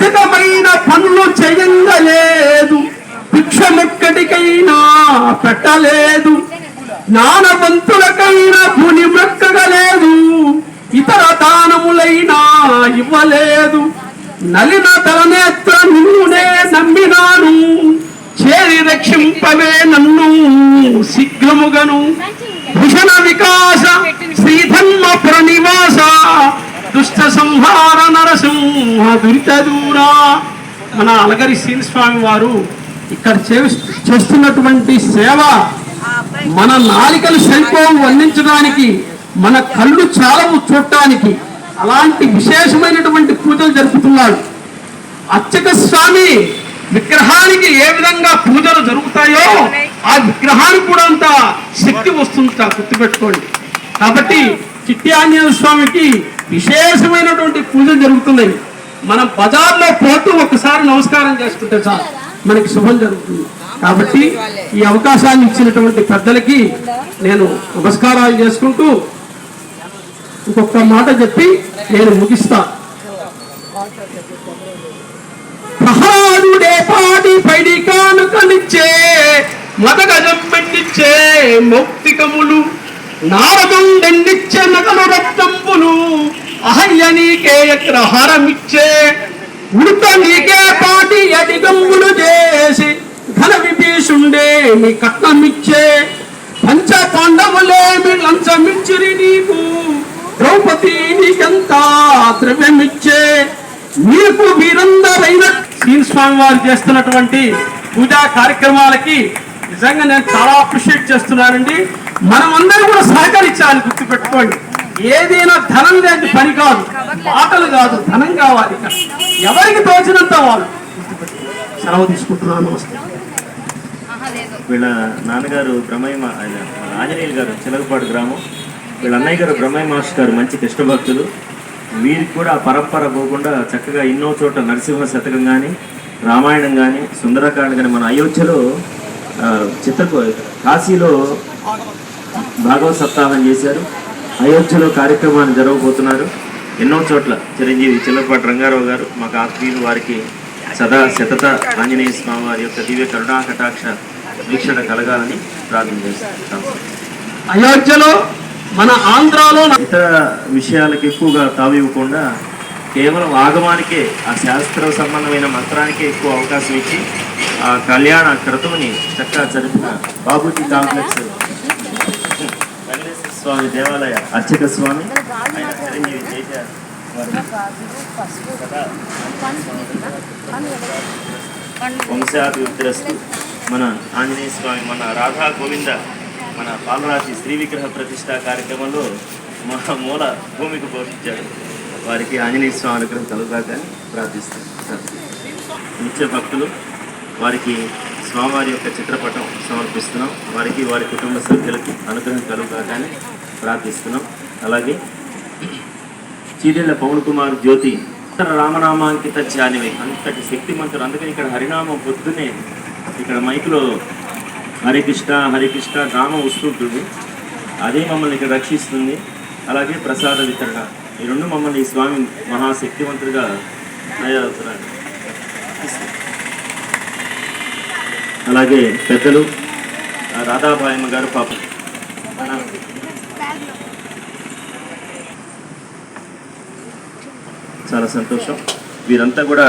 సాత్వికమైన పనులు చేయలేదు భిక్షమెక్కడికైనా పెట్టలేదు. జ్ఞానవంతులకైనా భూని మొక్కగలేదు. ఇతర దానములైనా ఇవ్వలేదు. నలిన తలనేత్ర నిన్నునే నమ్మినాను. చేరి రక్షింపవే నన్ను శీఘ్రముగను. భూషణ వికాస శ్రీధర్మ ప్రణివా దుష్ట సంహార నరసింహ దురిత దూరా మన అలగరి శ్రీని స్వామి వారు ఇక్కడ చే- చేస్తున్నటువంటి సేవ మన నాలికలు సరిపోవు వర్ణించడానికి మన కళ్ళు చాలవు చూడటానికి అలాంటి విశేషమైనటువంటి పూజలు జరుపుతున్నాడు. అర్చక స్వామి విగ్రహానికి ఏ విధంగా పూజలు జరుగుతాయో ఆ విగ్రహానికి కూడా అంత శక్తి వస్తుంది గుర్తుపెట్టుకోండి. కాబట్టి చిట్టి ఆంజనేయ స్వామికి విశేషమైనటువంటి పూజలు జరుగుతున్నాయి. మనం బజార్లో పోతూ ఒకసారి నమస్కారం చేసుకుంటే చాలు. మనకి శుభం జరుగుతుంది. కాబట్టి ఈ అవకాశాన్ని ఇచ్చినటువంటి పెద్దలకి నేను నమస్కారాలు చేసుకుంటూ ఇంకొక మాట చెప్పి నేను ముగిస్తా. ప్రహ్లాదుడే పాటి పైడి కానుకనిచ్చే మదగజం పెట్టిచ్చే మౌక్తికములు నారదుండెన్నిచ్చే నగలు రక్తంబులు అహల్య నీకే గ్రహారమిచ్చే ఉడత నీకే పాటి అడిగంబులు చేసి ఘన విభీషుండే నీ కట్నమిచ్చే. పంచ పాండవులేమి లంచమిచ్చిరి నీకు. ద్రౌపది నీకెంత ద్రవ్యమిచ్చే. నీకు వీరందరైన శ్రీని స్వామి వారు చేస్తున్నటువంటి పూజా కార్యక్రమాలకి నిజంగా నేను చాలా అప్రిషియేట్ చేస్తున్నానండి. మనమందరం కూడా సహకరించాలి గుర్తుపెట్టుకోండి. ఏదైనా ధనం లేని పని కాదు. మాటలు కాదు ధనం కావాలి ఎవరికి తోచినంత వాళ్ళు? సెలవు తీసుకుంటున్నాను నమస్తే. వీళ్ళ నాన్నగారు బ్రహ్మయ్య మా- ఆయన ఆంజనేయులు గారు చిలకపాడు గ్రామం. వీళ్ళ అన్నయ్య గారు బ్రహ్మయ్య మాస్టర్ గారు మంచి కృష్ణ భక్తులు వీరికి కూడా ఆ పరంపర పోకుండా చక్కగా ఎన్నో చోట్ల నరసింహ శతకం కానీ రామాయణం కానీ సుందరకాండ కానీ మన అయోధ్యలో చిత్ర కాశీలో భాగవత సప్తాహం చేశారు. అయోధ్యలో కార్యక్రమాన్ని జరగబోతున్నారు. ఎన్నో చోట్ల చిరంజీవి చిల్లపాటి రంగారావు గారు మాకు ఆత్మీయులు వారికి సదా శతత ఆంజనేయ స్వామి వారి యొక్క దివ్య కరుణా కటాక్ష వీక్షణ కలగాలని ప్రార్థన చేస్తాం. అయోధ్యలో మన ఆంధ్రాలో ఇతర విషయాలకు ఎక్కువగా తావివ్వకుండా కేవలం ఆగమానికే ఆ శాస్త్ర సంబంధమైన మంత్రానికే ఎక్కువ అవకాశం ఇచ్చి ఆ కళ్యాణ క్రతువుని చక్కగా జరిపిన బాబూజీ కాంప్లెక్స్ స్వామి దేవాలయ అర్చక స్వామి. ఆయన చిరంజీవి వారు వంశాభివృద్ధిరస్తు మన ఆంజనేయ స్వామి మన రాధా గోవింద మన పాలరాశి శ్రీ విగ్రహ ప్రతిష్ట కార్యక్రమంలో మా మూల భూమికి పోషించాడు. వారికి ఆంజనేయ స్వామి అనుగ్రహం కలుగుతాకని ప్రార్థిస్తాను నిత్య భక్తులు వారికి స్వామివారి యొక్క చిత్రపటం సమర్పిస్తున్నాం. వారికి వారి కుటుంబ సభ్యులకి అనుగ్రహం కలుగుతాకని ప్రార్థిస్తున్నాం. అలాగే చీరెళ్ళ పవన్ కుమార్ జ్యోతి రామనామాంకిత ధ్యానివి. అంతటి శక్తిమంతుడు. అందుకని ఇక్కడ హరినామం పొద్దునే ఇక్కడ మైకులో హరికృష్ణ హరికృష్ణ రామ వస్తుంటుంది. అదే మమ్మల్ని ఇక్కడ రక్షిస్తుంది. అలాగే ప్రసాద వితరణ. ఈ రెండు మమ్మల్ని ఈ స్వామి మహాశక్తివంతుడిగా తయారవుతున్నాడు అలాగే పెద్దలు రాధాబాయమ్మ గారు పాపం. చాలా సంతోషం. వీరంతా కూడా